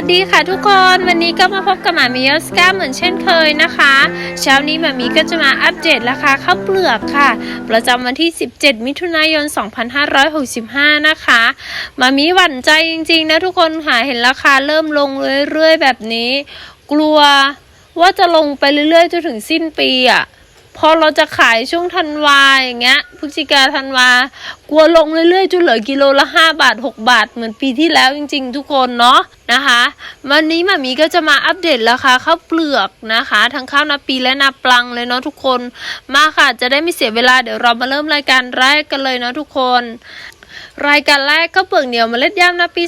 วัสดีค่ะทุกคนวันนี้ก็มาพบกับหมามิยอสกาเหมือนเช่นเคยนะคะ เช้านี้หมามีก็จะมาอัปเดตราคาข้าวเปลือกค่ะ ประจำวันที่ 17 มิถุนายน 2565 นะคะหมามีหวั่นใจจริงๆนะทุกคนค่ะเห็นราคาเริ่มลงเรื่อยๆแบบนี้ กลัวว่าจะลงไปเรื่อยๆจนถึงสิ้นปีอะ พอเราจะขายช่วงธันวาอย่างเงี้ยพฤศจิกาธันวากลัวลงเรื่อยๆจนเหลือกิโลละห้าบาทหกบาท เหมือนปีที่แล้วจริง ๆ ทุกคนเนาะนะคะ วันนี้มามีก็จะมาอัปเดตราคาข้าวเปลือกนะคะ ทั้งข้าวนาปีและนาปลังเลยเนาะทุกคนมาค่ะจะได้ไม่เสียเวลาเดี๋ยวเรามาเริ่มรายการแรกกันเลยเนาะทุกคน รายการแรกข้าวเปลือกเหนียวเมล็ดย่ำนาปี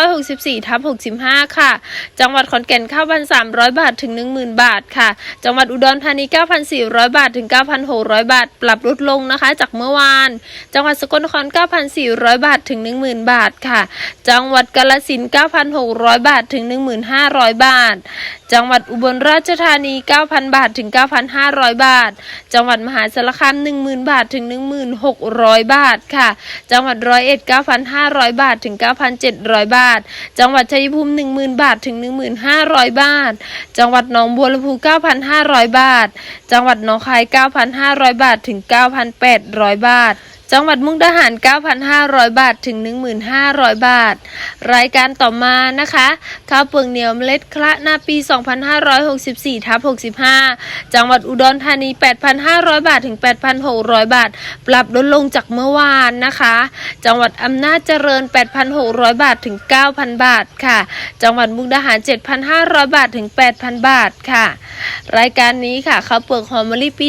2564ทับ65 ค่ะ จังหวัดขอนแก่นข้าวพันสามบาทถึง 10,000 บาทค่ะ จังหวัดอุดรธานี 9,400 บาทถึง 9,600 บาท ปรับลดลงนะคะ จากเมื่อวาน จังหวัดสกลนคร 9,400 บาทถึง 10,000 บาทค่ะ จังหวัดกาฬสินธุ์9,600 บาทถึง 1,500 บาทจังหวัดอุบลราชธานี 9,000 บาทถึง 9,500 บาท จังหวัดมหาสารคาม 10,000 บาทถึง 1,600 บาทค่ะ จังหวัดร้อยเอ็ด 9,500 บาทถึง 9,700 บาท จังหวัดชัยภูมิ 10,000 บาทถึง 1,500 บาท จังหวัดหนองบัวลำพู 9,500 บาท จังหวัดหนองคาย 9,500 บาทถึง 9,800 บาท จังหวัดมุกดาหาร 9,500 บาทถึง 1,500 บาท รายการต่อมานะคะ ข้าวเปลือกเหนียวเมล็ดคละนาปี 2564ทับ65 จังหวัดอุดรธานี 8,500 บาทถึง 8,600 บาท ปรับลดลงจากเมื่อวานนะคะ จังหวัดอำนาจเจริญ 8,600 บาทถึง 9,000 บาทค่ะ จังหวัดมุกดาหาร 7,500 บาทถึง 8,000 บาทค่ะ รายการนี้ค่ะข้าวเปลือกหอมมะลิปี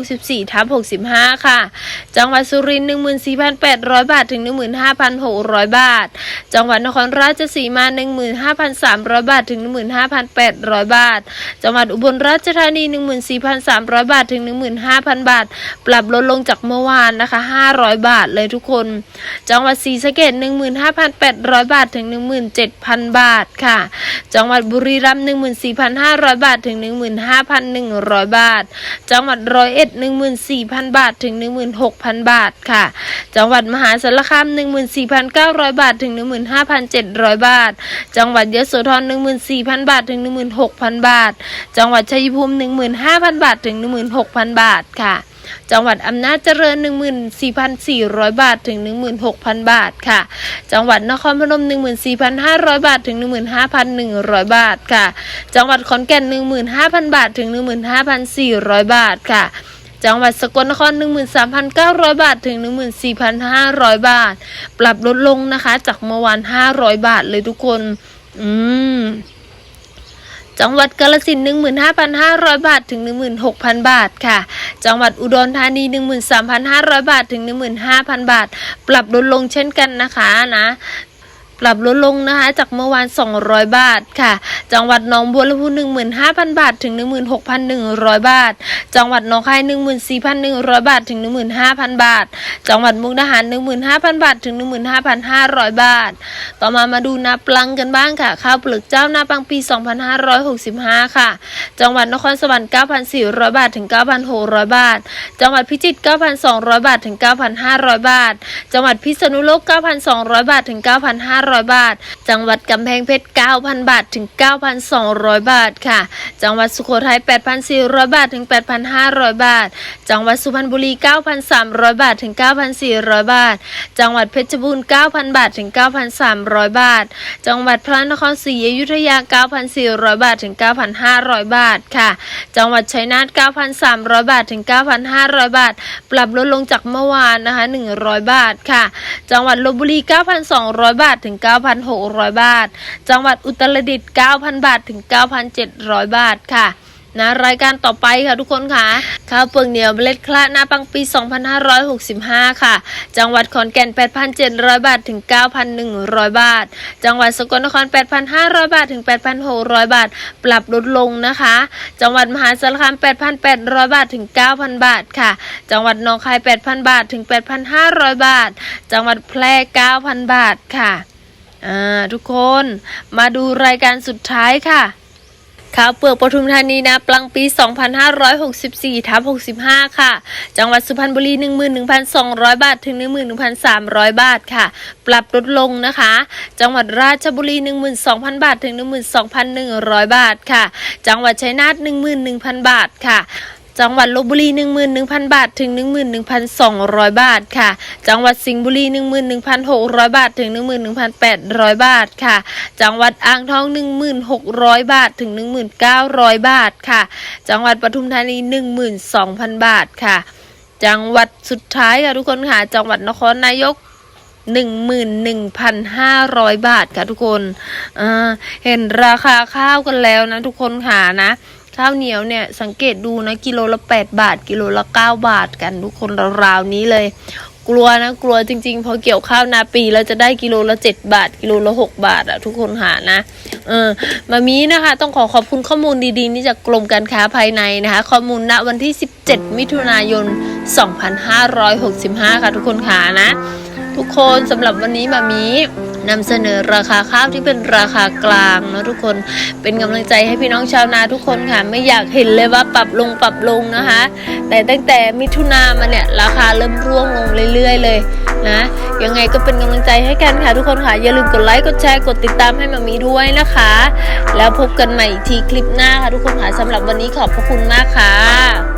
2564ทับ65 ค่ะ จังหวัดสุรินทร์14,800 บาทถึง 15,600 บาท จังหวัดนครราชสีมา 15,300 บาทถึง 15,800 บาท จังหวัดอุบลราชธานี 14,300 บาทถึง 15,000 บาท ปรับลดลงจากเมื่อวานนะคะ 500 บาทเลยทุกคน จังหวัดศรีสะเกษ15,800 บาทถึง 17,000 บาทค่ะ จังหวัดบุรีรัมย์14,500 บาทถึง 15,100 บาท จังหวัดร้อยเอ็ด14,000 บาทถึง 16,000บาทค่ะ จังหวัดมหาสารคาม 14,900 บาท ถึง 15,700 บาท จังหวัดยโสธร 14,000 บาท ถึง 16,000 บาท จังหวัดชัยภูมิ 15,000 บาท ถึง 16,000 บาทค่ะจังหวัดอำนาจเจริญ 14,400 บาทถึง 16,000 บาทค่ะ จังหวัดนครพนม 14,500 บาทถึง 15,100 บาทค่ะ จังหวัดขอนแก่น 15,000 บาทถึง 15,400 บาทค่ะ จังหวัดสกลนคร 13,900 บาทถึง 14,500 บาท ปรับลดลงนะคะ จากเมื่อวาน 500 บาทเลยทุกคน อืมจังหวัดกาฬสิน15,500 บาท ถึง 16,000 บาทค่ะ จังหวัดอุดรธานี 13,500 บาท ถึง 15,000 บาท ปรับลดลงเช่นกันนะคะนะ ปรับลดลงนะคะ จากเมื่อวาน 200 บาทค่ะ จังหวัดหนองบัวลำพู15,000 บาทถึง 16,100 บาท จังหวัดหนองคาย 14,100 บาทถึง 15,000 บาท จังหวัดมุกดาหาร 15,000 บาทถึง 15,500 บาท ต่อมามาดูนาปลังกันบ้างค่ะ ข้าวเปลือกเจ้านาปังปี 2565 ค่ะ จังหวัดนครสวรรค์9,400 บาทถึง 9,600 บาท จังหวัดพิจิตร9,200 บาทถึง 9,500 บาท จังหวัดพิษณุโลก 9,200 บาทถึง 9,500บาท จังหวัดกำแพงเพชร 9,000 บาทถึง 9,200 บาทค่ะ จังหวัดสุโขทัย 8,400 บาทถึง 8,500 บาท จังหวัดสุพรรณบุรี 9,300 บาทถึง 9,400 บาท จังหวัดเพชรบูรณ์ 9,000 บาทถึง 9,300 บาท จังหวัดพระนครศรีอยุธยา 9,400 บาทถึง 9,500 บาทค่ะ จังหวัดชัยนาท 9,300 บาทถึง 9,500 บาท ปรับลดลงจากเมื่อวานนะคะ 100 บาทค่ะ จังหวัดลบบุรี 9,200 บาทถึง9,600 บาท จังหวัดอุตรดิตถ์9,000 บาทถึง 9,700 บาทค่ะนะรายการต่อไปค่ะทุกคนค่ะข้าวเปลือกเหนียวเมล็ดคละหน้าปังปี 2565 ค่ะ จังหวัดขอนแก่น 8,700 บาทถึง 9,100 บาท จังหวัดสกลนคร 8,500 บาทถึง 8,600 บาท ปรับลดลงนะคะ จังหวัดมหาสารคาม 8,800 บาทถึง 9,000 บาทค่ะ จังหวัดหนองคาย 8,000 บาทถึง 8,500 บาท จังหวัดแพร่ 9,000 บาทค่ะ อ่าทุกคนมาดูรายการสุดท้ายค่ะข้าวเปลือกปทุมธานีนะปลังปี 2564ทับ65 ค่ะ จังหวัดสุพรรณบุรี 11,200 บาท ถึง 11,300 บาทค่ะ ปรับลดลงนะคะ จังหวัดราชบุรี 12,000 บาท ถึง 12,100 บาทค่ะ จังหวัดชัยนาท11,000 บาทค่ะ จังหวัดลบบุรี 11,000 บาท ถึง 11,200 บาทค่ะ จังหวัดสิงห์บุรี 11,600 บาท ถึง 11,800 บาทค่ะ จังหวัดอ่างทอง 1,600 บาท ถึง 1,900 บาทค่ะ จังหวัดปทุมธานี 12,000 บาทค่ะ จังหวัดสุดท้ายค่ะทุกคนค่ะ จังหวัดนครนายก11,500 บาทค่ะทุกคน เห็นราคาข้าวกันแล้วนะทุกคนค่ะนะ ข้าวเหนียวเนี่ยสังเกตดูนะกิโลละ8บาท กิโลละ9บาทกันทุกคนราวๆนี้เลย กลัวนะกลัวจริงๆพอเกี่ยวข้าวนาปีเราจะได้กิโลละ7บาท กิโลละ6บาทอะทุกคนหานะเออมามีนะคะ ต้องขอขอบคุณข้อมูลดีๆนี้จากกรมการค้าภายในนะคะ ข้อมูลณวันที่ 17 มิถุนายน 2565 ค่ะทุกคนค่ะนะ ทุกคนสำหรับวันนี้มามี นำเสนอราคาข้าวที่เป็นราคากลางเนะทุกคนเป็นกำลังใจให้พี่น้องชาวนาทุกคนค่ะ ไม่อยากเห็นเลยว่าปรับลงปรับลงนะคะ แต่ตั้งแต่มิถุนามาเนี่ยราคาเริ่มร่วงลงเรื่อย ๆ เลยนะยังไงก็เป็นกำลังใจให้กันค่ะทุกคนค่ะ อย่าลืมกดไลค์กดแชร์กดติดตามให้มามีด้วยนะคะ แล้วพบกันใหม่อีกทีคลิปหน้าค่ะทุกคนค่ะสำหรับวันนี้ขอบพระคุณมากค่ะ